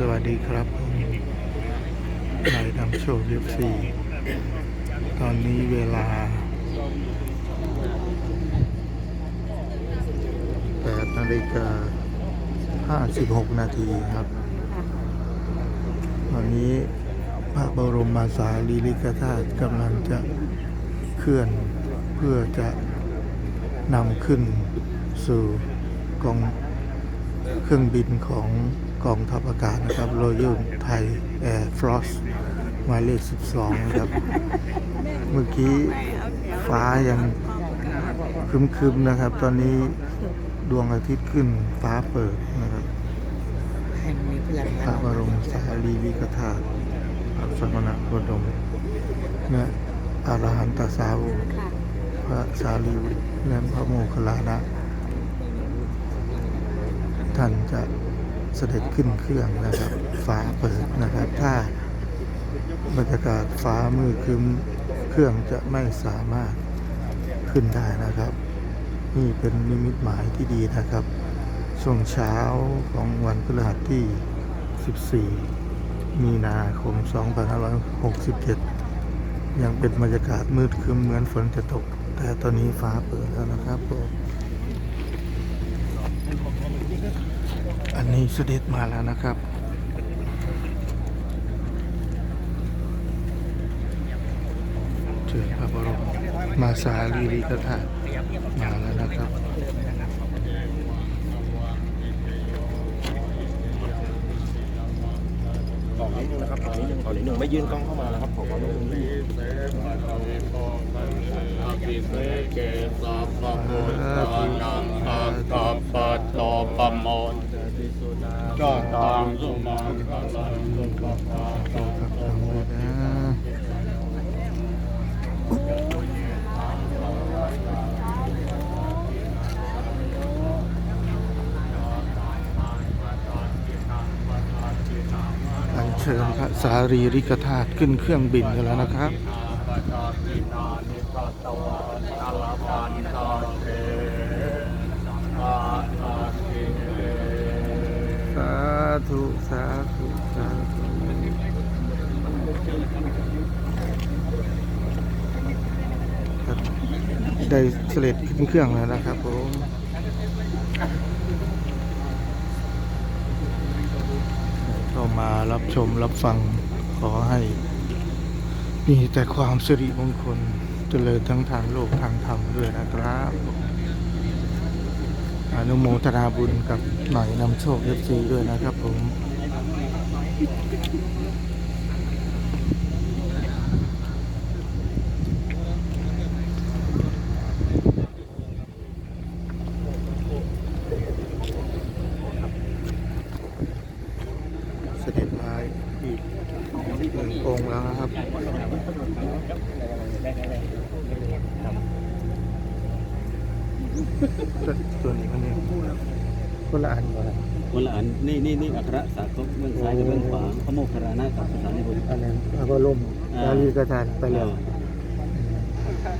สวัสดีครับผมนายนำโชคเอฟซีตอนนี้เวลา8นาฬิกา56นาทีครับ ตอนนี้พระบรมมาสารีริกธาตุกำลังจะเคลื่อนเพื่อจะนำขึ้นสู่กอง เครื่องบินของกองทัพอากาศนะครับ Royal Thai Air Force หมายเลข 12 นะครับ เมื่อกี้ฟ้ายังคึมๆนะครับ ตอนนี้ดวงอาทิตย์ขึ้นฟ้าเปิดนะครับพระบรมสารีริกธาตุพระสมณโคดมและอรหันตสาวกพระสารีบุตรและพระโมคคัลลานะ ท่านจะเสด็จขึ้นเครื่องนะครับฟ้าเปิดนะครับ ถ้าบรรยากาศฟ้ามืดครึ้มเครื่องจะไม่สามารถขึ้นได้นะครับ นี่เป็นนิมิตหมายที่ดีนะครับ ช่วงเช้าของวันพฤหัสที่ 14 มีนาคม 2567 ยังเป็นบรรยากาศมืดครึ้มเหมือนฝนจะตก แต่ตอนนี้ฟ้าเปิดแล้วนะครับผม อันนี้เสด็จมาแล้วนะครับเชิญพระบรมมาสาลีริกธาตุมาแล้วนะครับ กล่อง นะครับกล่องนี้นึงกล่องนี้นึงไม่ยื่นกล้องเข้ามานะครับขอความร่วมมือก็ตานังอากัปปัตโตปะโมสุมังคลังสุปปาโต ครับทำเลยนะอัญ เชิญพระสารีริกธาตุขึ้นเครื่องบินกันแล้วนะครับสาธุสาธุสาธุได้เสด็จขึ้นเครื่องแล้วนะครับผมเข้า มารับชมรับฟังขอให้ มีแต่ความสิริมงคลเจริญทั้งทางโลกทางธรรมด้วยนะครับอนุโมทนาบุญกับหน่อยนำโชคเอฟซีด้วยนะครับผม เสด็จมาอีกหนึ่งองค์แล้วนะครับ ตัวนี้มันเนี่ยคนละอันก่อนนะคนละอันนี่นี่นี่อัคระสากบเบื้องซ้ายกับเบื้องขวาพระโมคคัลลานะกับภาษาในบทอันนั้นพระบรมสารีริกธาตุไปแล้ว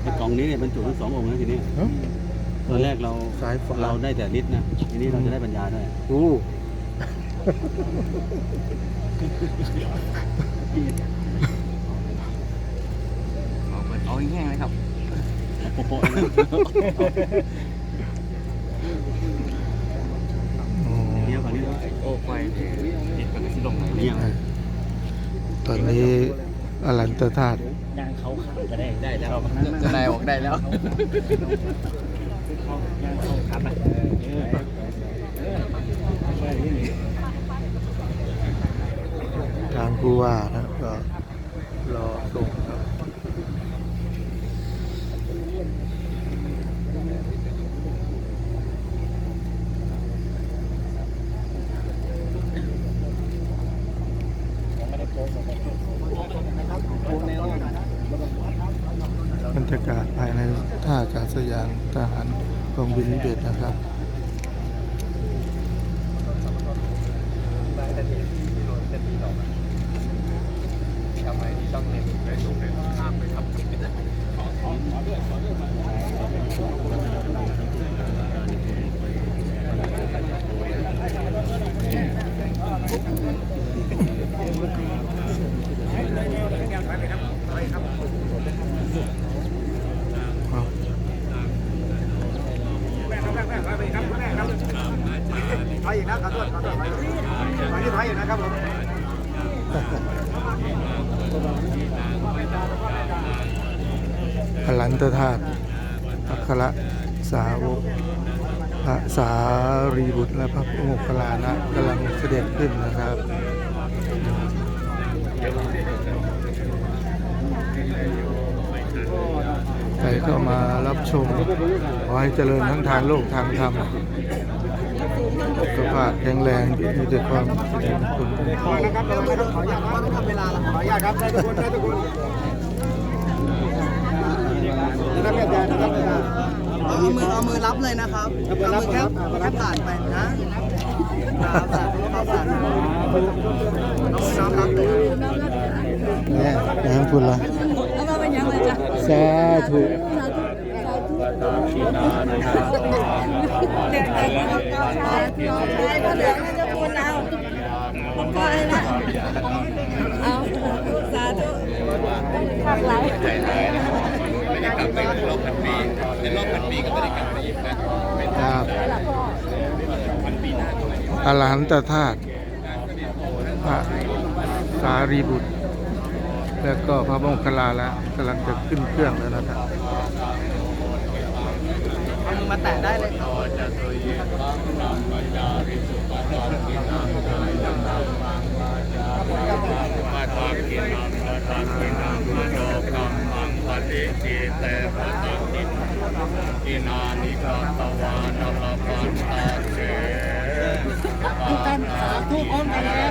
ไอ้กล่องนี้เนี่ยบรรจุทั้งสององค์นะทีนี้เอ้าตอนแรกเราซ้ายขวาเราได้แต่นิดนะทีนี้เราจะได้ปัญญาด้วยอู้เอาแห้งเลยครับโปโปะนะ อ๋อ เดี๋ยวก่อนนี้โอ้ไฟติดกับที่ลงเนี่ยตอนนี้อรันตธาตุย่างเขาขาก็ได้ได้แล้วจะได้ออกได้แล้วย่างเขาขาไปทางผู้ว่านะก็รอส่ง บรรยากาศภายในท่าอากาศยานทหารกองบินนิเบศนะครับทำไมที่ต้องเน้นไปส่งไปข้ามไปทำกิจกรรม อีกนะขอโทษขอโทษมาที่ไทยอีกนะครับผมอรันตธาตุอัครสาวกพระสารีบุตรและพระโมคคัลลานะกำลังเสด็จขึ้นนะครับใครเข้ามารับชมขอให้เจริญทั้งทางโลกทางธรรม สุขภาพแข็งแรงมีแต่ความสุขมงคลขอนะครับเราไม่ต้องขออนุญาตนะไม่ทำเวลาละขออนุญาตครับได้ทุกคนได้ทุกคนนะครับอาจารย์นะครับอาจารย์เอามือเอามือรับเลยนะครับเอามือแค่แค่ผ่านไปนะรับสาธุครับสาธุน้องน้ำรับเลยเนี่ยนะคุณละเอามาเป็นยังไงจ๊ะสาธุ เด็กๆนะครับก้าวชายน้องชายก็เหลือให้เจ้าคุณเอาผมก็เลยนะเอาสาธุข้างหลังไม่ได้กลับไปรอบพันปีในรอบพันปีก็ไม่ได้กลับไปอีกนะครับอรหันตธาตุพระสารีบุตร แล้วก็พระโมคคัลาล้วกำลังจะขึ้นเครื่องแล้วนะครับ มาแตะได้เลยครับทากินังมาทากินังมกังมังปฏิจิเตปะตัวานลปั